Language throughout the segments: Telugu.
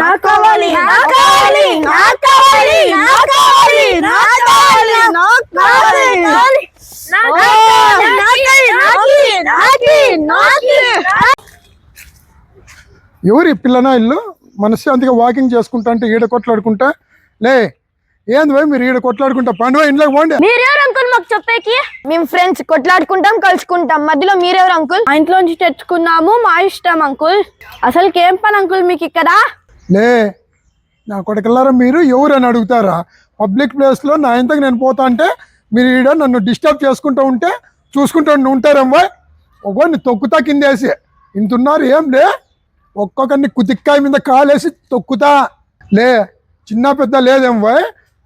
నాకు కావాలి నాకు కావాలి నాకు కావాలి నాకు కావాలి నాకు కావాలి నాకు కావాలి. ఎవరి పిల్లనా ఇల్లు? మనశ్శాంతిగా వాకింగ్ చేసుకుంటా అంటే ఈడ కొట్లాడుకుంటా? లే ఏంది పోయి మీరు ఈడ కొట్లాడుకుంటా? పండుగ ఇంట్లోకి పోండి. మీరెవరు అంకుల్ మాకు చెప్పేకి? మేము ఫ్రెండ్స్ కొట్లాడుకుంటాం కలుసుకుంటాం. మధ్యలో మీరెవరు అంకుల్? మా ఇంట్లో నుంచి తెచ్చుకున్నాము మా ఇష్టం అంకుల్. అసలు ఏం పని అంకుల్ మీకు ఇక్కడ? లే నా కొడుకులారా మీరు ఎవరు అని అడుగుతారా? పబ్లిక్ ప్లేస్లో నా ఇంతకు నేను పోతా అంటే మీరు ఈడ నన్ను డిస్టర్బ్ చేసుకుంటూ ఉంటే చూసుకుంటూ ఉంటారమ్మా ఒకరిని తొక్కుతా కిందేసి. ఇంతున్నారు ఏం లే? ఒక్కొక్కరిని కుతిక్కాయ మీద కాలేసి తొక్కుతా. లే చిన్న పెద్ద లేదేమ్మా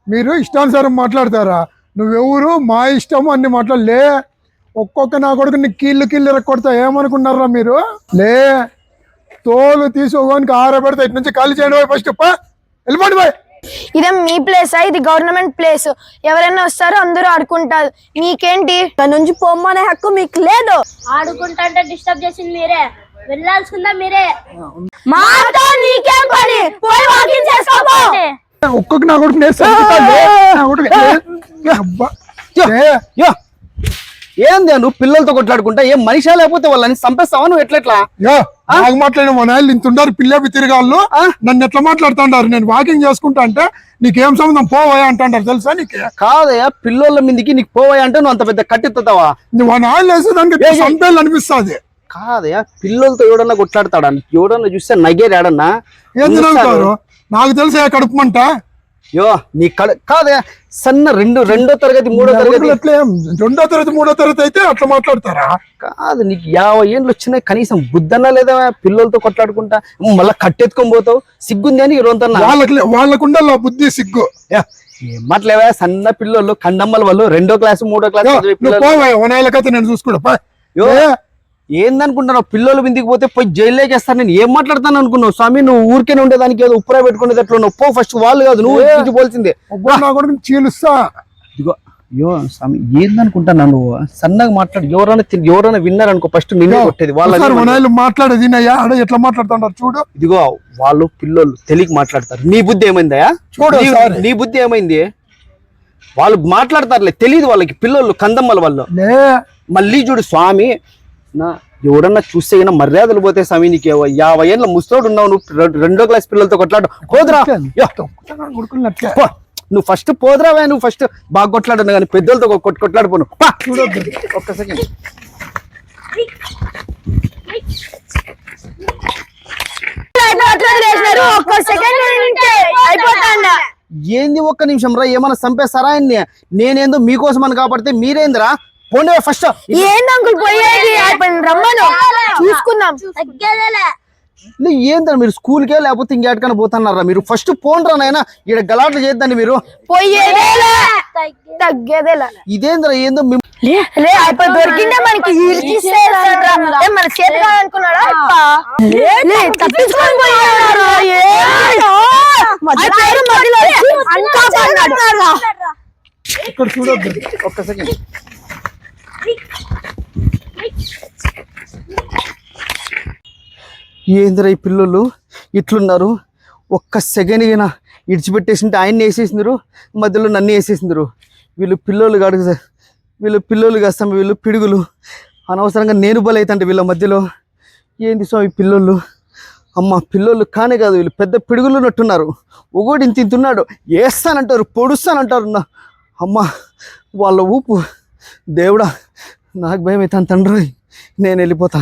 మీరు ఇష్టానుసారం మాట్లాడతారా? నువ్వెవరు? మా ఇష్టము అన్ని మాట్లాడలే ఒక్కొక్క నా కొడుకు నీ కీళ్ళు కీళ్ళు కొడతా ఏమనుకున్నారా మీరు? లే తోలు తీసుకోనికి ఆరబెడతా ఇటు నుంచి ఖాళీ చేయండి ఫస్ట్ పా. వెళ్ళిపోండి బాయ్. ఇదేం మీ ప్లేసా ఇది గవర్నమెంట్ ప్లేస్ ఎవరైనా వస్తారో అందరూ ఆడుకుంటారు. మీకేంటి? దాని నుంచి పొమ్మనే హక్కు మీకు లేదు. ఆడుకుంటుంటే డిస్టర్బ్ చేసింది మీరే. వెళ్ళాల్సిందా మీరే? మాతో నీకేం పని? పోయి వాకింగ్ చేసుకోపో. ఒక్కొక్క నా కొడుకు నేను ఏంది నువ్వు పిల్లలతో కొట్లాడుకుంటా? ఏం మనిషా లేకపోతే వాళ్ళని చంపేస్తావా నువ్వు? ఎట్లెట్లా నాకు మాట్లాడిన మా నాయలు పిల్లవి తిరగాళ్ళు. నన్ను ఎట్లా మాట్లాడుతుంటారు నేను వాకింగ్ చేసుకుంటా అంటే నీకేం సంబంధం? పోవా అంటాడారు తెలుసా నీకు? కాదయ్యా పిల్లోళ్ళ మీదకి నీకు పోవాయి అంటే నువ్వు అంత పెద్ద కట్టెత్తుతావా? నువ్వు ఆ నాయలు వేస్తే దానికి చంపేళ్ళు అనిపిస్తుంది కాదయ్యా పిల్లలతో ఎవడన్నా కొట్లాడతాడా? ఎవడన్నా చూస్తే నగేరు ఏడన్నా ఏం తినవుతారు నాకు తెలుసా కడుపుమంట యో నీ కడ కాదయ్యా సన్న రెండు రెండో తరగతి మూడో తరగతి? రెండో తరగతి మూడో తరగతి అయితే అట్లా మాట్లాడతారా? కాదు నీకు యాభై ఏళ్ళు వచ్చినాయి కనీసం బుద్ధన్నా లేదా పిల్లలతో కొట్లాడుకుంటా? మళ్ళీ కట్టెత్తుకొని పోతావు? సిగ్గుంది అని ఇరవంతన్నా వాళ్ళకి ఆ బుద్ధి సిగ్గు? ఏం మాట్లాడవా సన్న పిల్లలు కండమ్మల వాళ్ళు రెండో క్లాసు మూడో క్లాస్ నేను చూసుకుంటా ఏందనుకుంటున్నావు? పిల్లలు బిందికి పోతే పోయి జైల్లోకి వేస్తారు నేను ఏం మాట్లాడతాను అనుకున్నావు? స్వామి నువ్వు ఊరికే ఉండేదానికి ఏదో ఉప్పురా పెట్టుకునేది ఎట్లా ఉన్నావు పో ఫస్ట్ వాళ్ళు కాదు నువ్వు పోల్సిందే చీలుస్తా. ఇదిగో అయ్యో స్వామి ఏందనుకుంటున్నా నువ్వు? సన్నగా మాట్లాడు. ఎవరైనా ఎవరైనా విన్నారనుకో ఫస్ట్ నిన్నే కొట్టేది. వనాయలు మాట్లాడేది ఎట్లా మాట్లాడుతుంటారు చూడు. ఇదిగో వాళ్ళు పిల్లలు తెలియక మాట్లాడతారు. నీ బుద్ధి ఏమైందయా చూడు నీ- బుద్ధి ఏమైంది? వాళ్ళు మాట్లాడతారులే తెలియదు వాళ్ళకి. పిల్లలు కందమ్మల వాళ్ళు. లే. మళ్ళీ చూడు స్వామి నా ఎవడన్నా చూస్తే అయినా మర్యాదలు పోతే స్వామి నీకు యాభై ఏళ్ళ ముసలోడు ఉన్నావు నువ్వు రెండో క్లాస్ పిల్లలతో కొట్లాడు. పోదురా. నువ్వు ఫస్ట్ పోదురా వే, నువ్వు ఫస్ట్ బాగా కొట్లాడు కానీ పెద్దలతో కొట్- కొట్లాడిపోను ఒక్క సెకండ్ ఒక్క సెకండ్. అయిపోతాండ ఏంది ఒక్క నిమిషం రా ఏమన్నా చంపేస్తారా ఆయన్ని? నేనేందో మీకోసం అని కాబట్టి మీరేందిరా? పోండి ఫస్ట్ ఏంది అంకుల్ పోయేది? రమ్మను. చూసుకుందాం. తగ్గేదేలే. ఏంద్రా మీరు స్కూల్కే లేకపోతే ఇంకెక్కడికైనా పోతున్నారా? మీరు ఫస్ట్ పోండ్రా నాయన. ఈడ గలాట్లు చేద్దండి మీరు. పోయేదేలా. తగ్గేదేలా. ఇదేంద్రా ఏందో దొరికిందే మనకి. మన చేతి? లే తప్పించుకొని పోయాడు. ఇక్కడ చూడొద్దు. ఒక్క సెకండ్ ఏందిరా ఈ పిల్లలు ఇట్లున్నారు. ఒక్క సెకండ్ అయినా ఇడిచిపెట్టేసింటే ఆయన్ని వేసేసినారు మధ్యలో నన్ను వేసేసినారు వీళ్ళు పిల్లలు కాదు వీళ్ళు పిల్లలు కాస్తాం వీళ్ళు పిడుగులు. అనవసరంగా నేను బలైతంటే వీళ్ళ మధ్యలో. ఏంది స్వామి పిల్లోళ్ళు? అమ్మ పిల్లోళ్ళు కానే కాదు వీళ్ళు పెద్ద పిడుగులు ఉన్నట్టున్నారు. ఒకటి ఇంత ఇంతున్నాడు వేస్తానంటారు పొడుస్తానంటారు నా అమ్మ వాళ్ళ ఊపు దేవుడా నాకు భయం అవుతాను తండ్రి నేను వెళ్ళిపోతా.